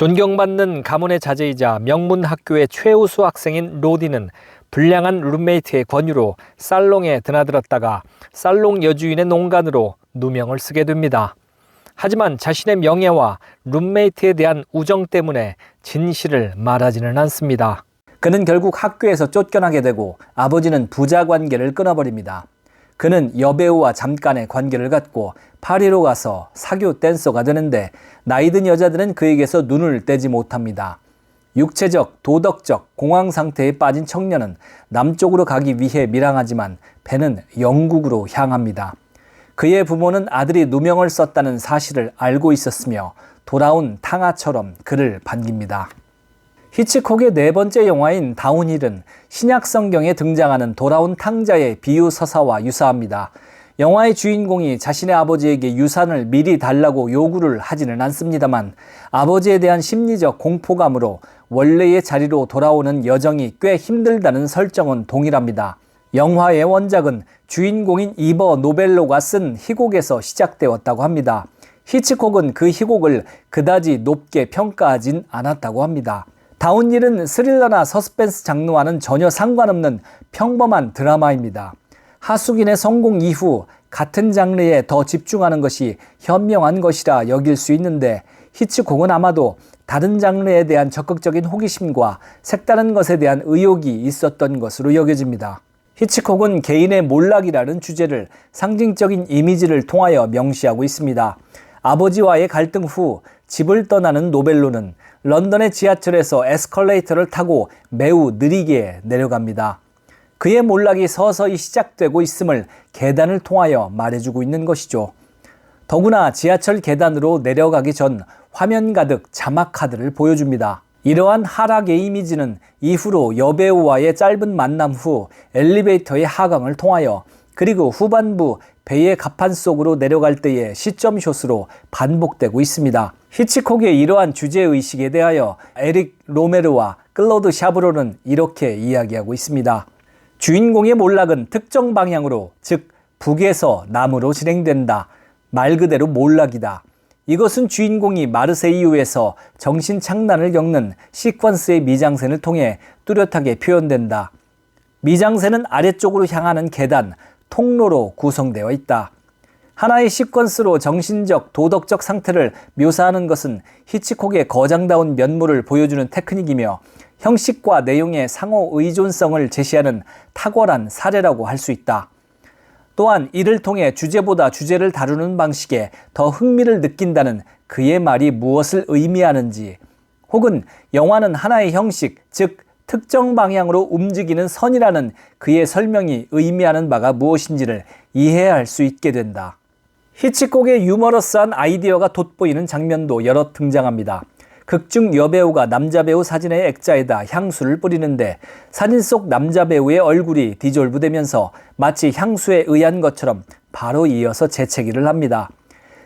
존경받는 가문의 자제이자 명문 학교의 최우수 학생인 로디는 불량한 룸메이트의 권유로 살롱에 드나들었다가 살롱 여주인의 농간으로 누명을 쓰게 됩니다. 하지만 자신의 명예와 룸메이트에 대한 우정 때문에 진실을 말하지는 않습니다. 그는 결국 학교에서 쫓겨나게 되고 아버지는 부자 관계를 끊어버립니다. 그는 여배우와 잠깐의 관계를 갖고 파리로 가서 사교 댄서가 되는데 나이든 여자들은 그에게서 눈을 떼지 못합니다. 육체적, 도덕적 공황 상태에 빠진 청년은 남쪽으로 가기 위해 밀항하지만 배는 영국으로 향합니다. 그의 부모는 아들이 누명을 썼다는 사실을 알고 있었으며 돌아온 탕아처럼 그를 반깁니다. 히치콕의 네 번째 영화인 다운힐은 신약 성경에 등장하는 돌아온 탕자의 비유 서사와 유사합니다. 영화의 주인공이 자신의 아버지에게 유산을 미리 달라고 요구를 하지는 않습니다만 아버지에 대한 심리적 공포감으로 원래의 자리로 돌아오는 여정이 꽤 힘들다는 설정은 동일합니다. 영화의 원작은 주인공인 이버 노벨로가 쓴 희곡에서 시작되었다고 합니다. 히치콕은 그 희곡을 그다지 높게 평가하진 않았다고 합니다. 다운힐은 스릴러나 서스펜스 장르와는 전혀 상관없는 평범한 드라마입니다. 하수긴의 성공 이후 같은 장르에 더 집중하는 것이 현명한 것이라 여길 수 있는데 히치콕은 아마도 다른 장르에 대한 적극적인 호기심과 색다른 것에 대한 의욕이 있었던 것으로 여겨집니다. 히치콕은 개인의 몰락이라는 주제를 상징적인 이미지를 통하여 명시하고 있습니다. 아버지와의 갈등 후 집을 떠나는 노벨로는 런던의 지하철에서 에스컬레이터를 타고 매우 느리게 내려갑니다. 그의 몰락이 서서히 시작되고 있음을 계단을 통하여 말해주고 있는 것이죠. 더구나 지하철 계단으로 내려가기 전 화면 가득 자막 카드를 보여줍니다. 이러한 하락의 이미지는 이후로 여배우와의 짧은 만남 후 엘리베이터의 하강을 통하여 그리고 후반부 배의 갑판 속으로 내려갈 때의 시점 숏으로 반복되고 있습니다. 히치콕의 이러한 주제의식에 대하여 에릭 로메르와 클로드 샤브로는 이렇게 이야기하고 있습니다. 주인공의 몰락은 특정 방향으로, 즉, 북에서 남으로 진행된다. 말 그대로 몰락이다. 이것은 주인공이 마르세이유에서 정신착란을 겪는 시퀀스의 미장센을 통해 뚜렷하게 표현된다. 미장센은 아래쪽으로 향하는 계단, 통로로 구성되어 있다. 하나의 시퀀스로 정신적, 도덕적 상태를 묘사하는 것은 히치콕의 거장다운 면모를 보여주는 테크닉이며 형식과 내용의 상호 의존성을 제시하는 탁월한 사례라고 할 수 있다. 또한 이를 통해 주제보다 주제를 다루는 방식에 더 흥미를 느낀다는 그의 말이 무엇을 의미하는지, 혹은 영화는 하나의 형식, 즉, 특정 방향으로 움직이는 선이라는 그의 설명이 의미하는 바가 무엇인지를 이해할 수 있게 된다. 히치콕의 유머러스한 아이디어가 돋보이는 장면도 여러 등장합니다. 극중 여배우가 남자 배우 사진의 액자에다 향수를 뿌리는데 사진 속 남자 배우의 얼굴이 디졸브되면서 마치 향수에 의한 것처럼 바로 이어서 재채기를 합니다.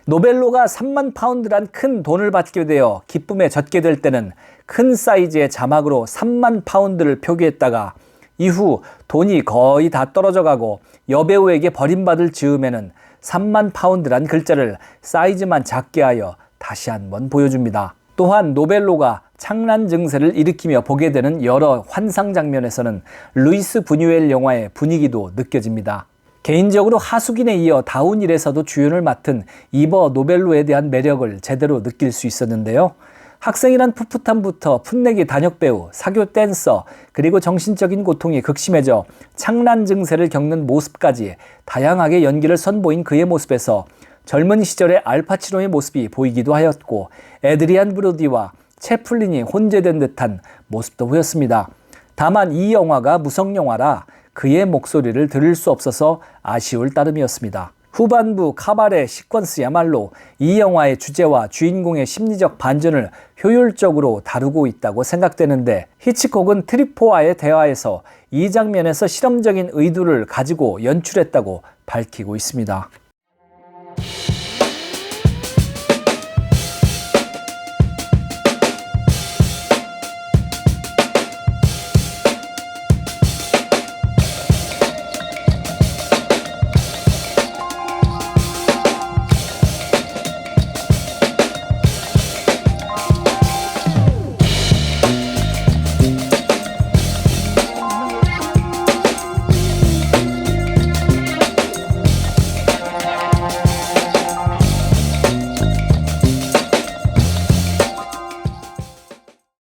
노벨로가 3만 파운드란 큰 돈을 받게 되어 기쁨에 젖게 될 때는 큰 사이즈의 자막으로 3만 파운드를 표기했다가 이후 돈이 거의 다 떨어져 가고 여배우에게 버림받을 즈음에는 3만 파운드란 글자를 사이즈만 작게 하여 다시 한번 보여줍니다. 또한 노벨로가 창란 증세를 일으키며 보게 되는 여러 환상 장면에서는 루이스 부뉴엘 영화의 분위기도 느껴집니다. 개인적으로 하수긴에 이어 다운힐에서도 주연을 맡은 이버 노벨로에 대한 매력을 제대로 느낄 수 있었는데요. 학생이란 풋풋함부터 풋내기 단역 배우, 사교 댄서, 그리고 정신적인 고통이 극심해져 창란 증세를 겪는 모습까지 다양하게 연기를 선보인 그의 모습에서 젊은 시절의 알파치노의 모습이 보이기도 하였고 에드리안 브로디와 채플린이 혼재된 듯한 모습도 보였습니다. 다만 이 영화가 무성 영화라 그의 목소리를 들을 수 없어서 아쉬울 따름이었습니다. 후반부 카바레 시퀀스야말로 이 영화의 주제와 주인공의 심리적 반전을 효율적으로 다루고 있다고 생각되는데 히치콕은 트리포와의 대화에서 이 장면에서 실험적인 의도를 가지고 연출했다고 밝히고 있습니다.